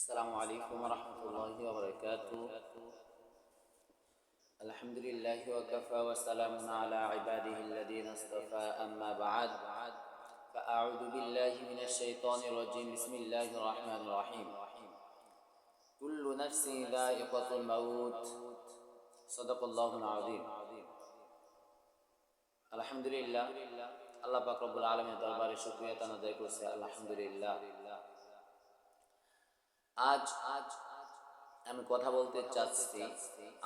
السلام عليكم ورحمة الله وبركاته الحمد لله وكفى وسلام على عباده الذين اصطفى أما بعد فأعوذ بالله من الشيطان الرجيم بسم الله الرحمن الرحيم كل نفس ذائقة الموت صدق الله العظيم আলহামদুলিল্লাহ আল্লাহ পাক রব্বুল আলমের দরবারে শুক্রিয়া তান আদায় করছে আলহামদুলিল্লাহ আজ আজ আমি কথা বলতে চাচ্ছি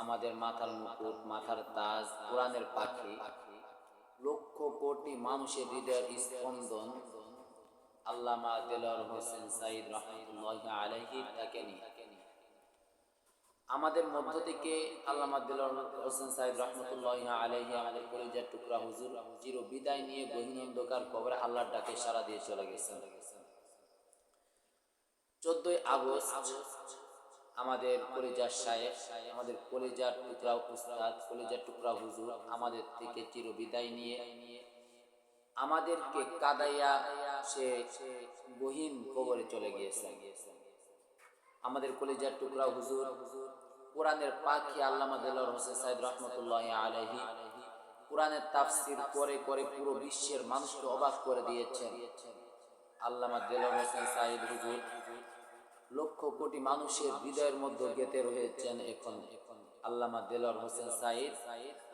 আমাদের মাথার মুকুট, মাথার তাজ, কোরআনের পাখি, লক্ষ কোটি মানুষের হৃদয়ের স্পন্দন আল্লামা দেলার হোসেন সাইদ রহমতুল্লাহ আলহি তাকে আমাদের মধ্য থেকে আল্লামা দিলার হোসেন সাহেব রহমতুল্লাহ আলহি আমাদের কলিজার টুকরা হুজুর চির বিদায় নিয়ে গহীন অন্ধকার কবরে আল্লাহর ডাকে সারা দিয়ে চলে গেছেন। চোদ্দই আগস্ট আমাদের কলেজার সাহেব, আমাদের কলেজার টুকরা উস্তাদ, কলেজার টুকরা হুজুর আমাদের থেকে চির বিদায় নিয়ে আমাদেরকে কাদাইয়া সে গহীন কবরে চলে গিয়েছে। আমাদের কলিজার টুকরা হুজুর কোরআনের পাখি আল্লামা দেলার হোসেন সাইদ রহমতুল্লাহ আলহি কোরআনের তাফসির করে করে পুরো বিশ্বের মানুষকে অবাক করে দিয়েছেন। আল্লামা দেলার হোসেন সাইদ হুজুর লক্ষ কোটি মানুষের হৃদয়ের মধ্যে গেতে রয়েছেন এখন আল্লামা দেলার হোসেন সাইদ।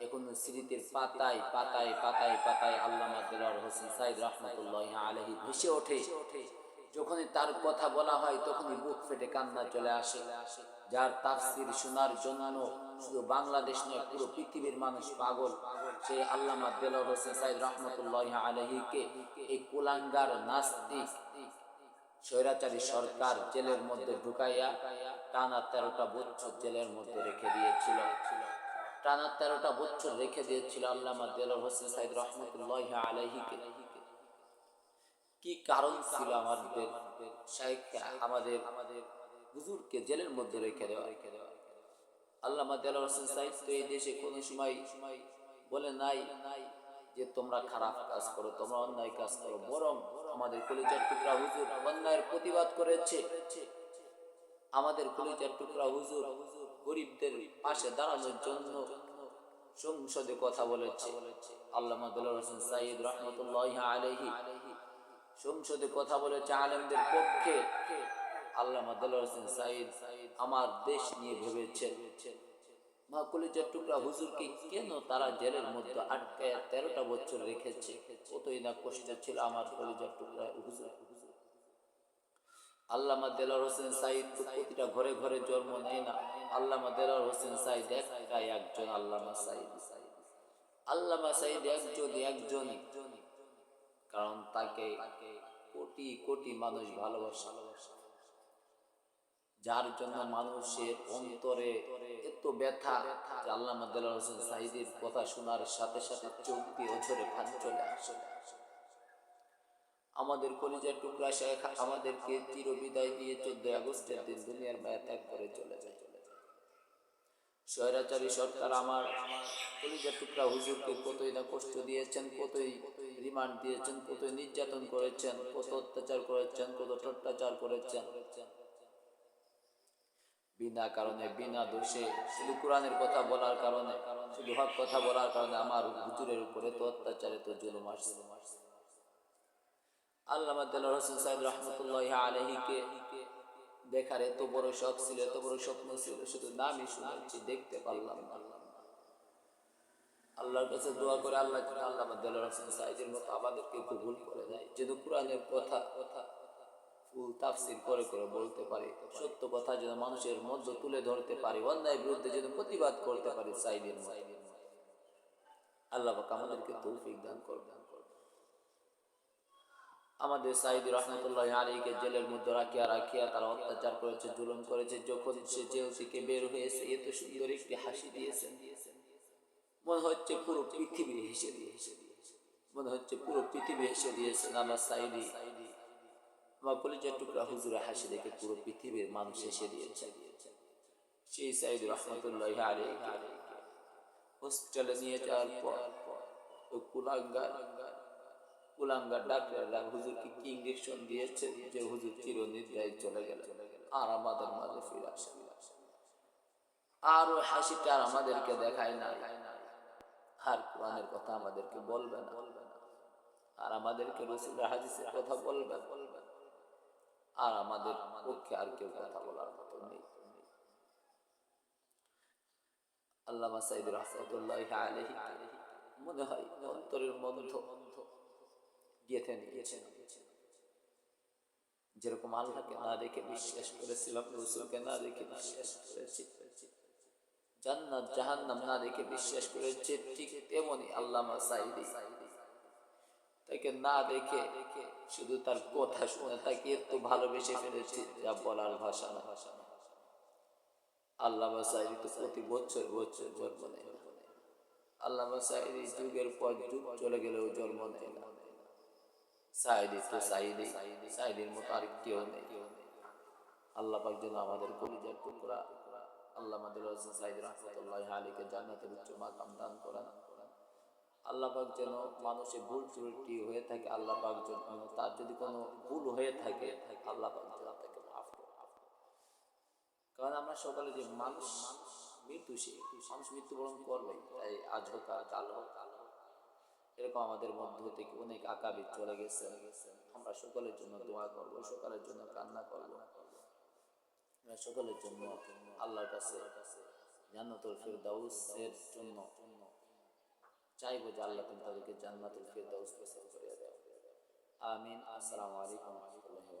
এখন স্মৃতির পাতায় পাতায় পাতায় পাতায় আল্লামা দেলার হোসেন সাইদ রহমতুল্লাহ আলহি ভেসে ওঠে। যখনই তার কথা বলা হয় তখনই বুক ফেটে কান্না চলে আসে। যার তাফসির শোনার জন্য শুধু বাংলাদেশ নয়, পুরো পৃথিবীর মানুষ পাগল। সেই আল্লামা দেলার হোসেন সাইদ রহমতুল্লাহ আলহিকে এই কুলাঙ্গার নাস্তিক স্বৈরাচারী সরকার জেলের মধ্যে ঢুকাইয়া টানা তেরোটা বছর জেলের মধ্যে রেখে দিয়েছিল। টানা তেরোটা বছর রেখে দিয়েছিল আল্লামা দেলার হোসেন সাইদ রহমতুল্লাহ আলহিকে কি কারণ ছিল আমাদের? আমাদের আমাদের হুজুরকে জেলের মধ্যে রেখে দেওয়া। রেখে দেওয়া আল্লামা দেলার হোসেন সাইদ তো এই দেশে কোনো সময় সময় বলে নাই নাই যে তোমরা খারাপ কাজ করো, তোমরা অন্যায় কাজ করো, বরং আমাদের কলিজার টুকরা হুজুর অন্যায়ের প্রতিবাদ করেছে। আমাদের কলিজার টুকরা হুজুর গরিবদের পাশে দাঁড়ানোর জন্য সংসদে কথা বলেছে। আল্লাহ হোসেন সাইদ রহমতুল্লাহ আলহি সংসদে কথা বলেছে আলেমদের পক্ষে। আল্লাহ হোসেন সাইদ আমার দেশ নিয়ে ভেবেছেন। হুজুরকে কেন তারা জেলের মধ্যে তেরোটা বছর রেখেছে? কতই না কষ্ট ছিল আমার কলিজার টুকরা হুজুর। আল্লামা দেলার হোসেন সাইদ প্রতিটা ঘরে ঘরে জন্ম নেয় না। আল্লামা দেলার হোসেন সাইদ একজন আল্লামা সাইদ আল্লামা সাইদ একজন একজন। কারণ তাকে কোটি কোটি মানুষ ভালোবাসা। যার জন্য মানুষের অন্তরে এত ব্যথা আল্লাহ মাদ্দাল্লাহ হোসেন সাহিদের কথা শোনার সাথে সাথে চোখ দিয়ে ওঝরে ফান চলে আসে। আমাদের কলিজার টুকরা শেখ আমাদেরকে চির বিদায় দিয়ে চোদ্দ আগস্টের দিন দুনিয়ার মায়া ত্যাগ করে চলে যায়। স্বৈরাচারী সরকার আমার কলিজার টুকরা হুজুরকে কতই না কষ্ট দিয়েছেন কতই রিমান্ড দিয়েছেন কতই নির্যাতন করেছেন কত অত্যাচার করেছেন কত অত্যাচার করেছেন। বিনা কারণে, বিনা দোষে, শুধু কোরআনের কথা বলার কারণে, শুধু হক কথা বলার কারণে আমার হুজুরের উপরে তো অত্যাচারে তো জুলুম আসছে। হোসেন সাহেব রহমতুল্লাহ দেখার এত বড় শখ ছিল, এত বড় স্বপ্ন ছিল, শুধু নামই শুনেছি, দেখতে পারলাম আল্লাহর কাছে দোয়া করে আল্লাহ করে আল্লাহ হোসেন সাহেবের মতো আমাদেরকে কবুল করে দেয় যেহেতু কোরআনের কথা কথা তাফসির করে করে বলতে পারে। সত্য কথা যেন মানুষের মধ্যে তুলে ধরতে পারে অন্যায় বিরুদ্ধে যেন প্রতিবাদ করতে পারে সাইদের আল্লাহ আমাদেরকে তৌফিক দান করবেন আমাদের সাইদি রহমতুল্লাহ আলীকে জেলের মধ্যে রাখিয়া রাখিয়া তারা অত্যাচার করেছে, জুলুম করেছে, যখন সে জেল থেকে বের হয়েছে, এত সুন্দর একটি হাসি দিয়েছেন মনে হচ্ছে পুরো পৃথিবী হেসে দিয়েছে। মনে হচ্ছে পুরো পৃথিবী হেসে দিয়েছেন আমার সাইদি। আমার কলিজার টুকরা হুজুরে হাসি দেখে পুরো পৃথিবীর মানুষ এসে দিয়েছে। সেই সাইদ রহমতুল্লাহ আলী হসপিটালে নিয়ে যাওয়ার পর কুলাঙ্গার ডাক্তাররা হুজুরকে কি ইঞ্জেকশন দিয়েছে যে হুজুর চির নিদ্রায় চলে গেল, আর আমাদের মাঝে ফিরে আসেন আর ওই হাসিটা আর আমাদেরকে দেখায় না আর কোরআনের কথা আমাদেরকে বলবে না। আর আমাদেরকে রসুলের হাদিসের কথা বলবে আর আমাদের পক্ষে আর কেউ কথা বলার মতো নেই। আল্লামা সাইদ আলহি মনে হয় অন্তরের যেরকম আল্লাহকে না দেখে বিশ্বাস করেছিলাম, রসুলকে না দেখে বিশ্বাস করেছি, জান্নাত, জাহান্নাম না দেখে বিশ্বাস করেছে, ঠিক তেমনি আল্লামা সাইদি তাকে না দেখে শুধু তার কথা শুনে তাকে একটু ভালোবেসে ফেলেছি, যা বলার ভাষা না। আল্লামা সাইদি তো প্রতি বছর বছর জন্ম নেয় না। আল্লামা সাইদি যুগের পর যুগ চলে গেলেও জন্ম নেয় না। সাইদি তো সাইদি, সাইদির মতো আর কেউ নেই। আল্লাহ পাক যেন আমাদের কলিজার টুকরা, আল্লাহ আমাদের সাইদ রহমতুল্লাহ আলীকে জান্নাতের উচ্চ মাকাম দান করেন। আল্লাহ পাক যেন মানুষের ভুল ত্রুটি হয়ে থাকে, আল্লাহ পাক যেন তার যদি কোনো ভুল হয়ে থাকে, আল্লাহ পাক যেন তাকে মাফ করে। কারণ আমরা সকালে যে মানুষ, মৃত্যু সে, মানুষ মৃত্যুবরণ করবে, তাই আজ হোক কাল হোক। এরকম আমাদের মধ্য থেকে অনেক আকাবির চলে গেছে। আমরা সকলের জন্য দোয়া করব, সকলের জন্য কান্না করব। আমরা সকলের জন্য আল্লাহর কাছে জান্নাতুল ফিরদাউসের জন্য চাইবো যে আল্লাহ তুমি তাদেরকে জান্নাতুল ফিরদাউস প্রসাদ করে দাও আমিন আসসালামু আলাইকুম ওয়া রাহমাতুল্লাহি ওয়া বারাকাতুহু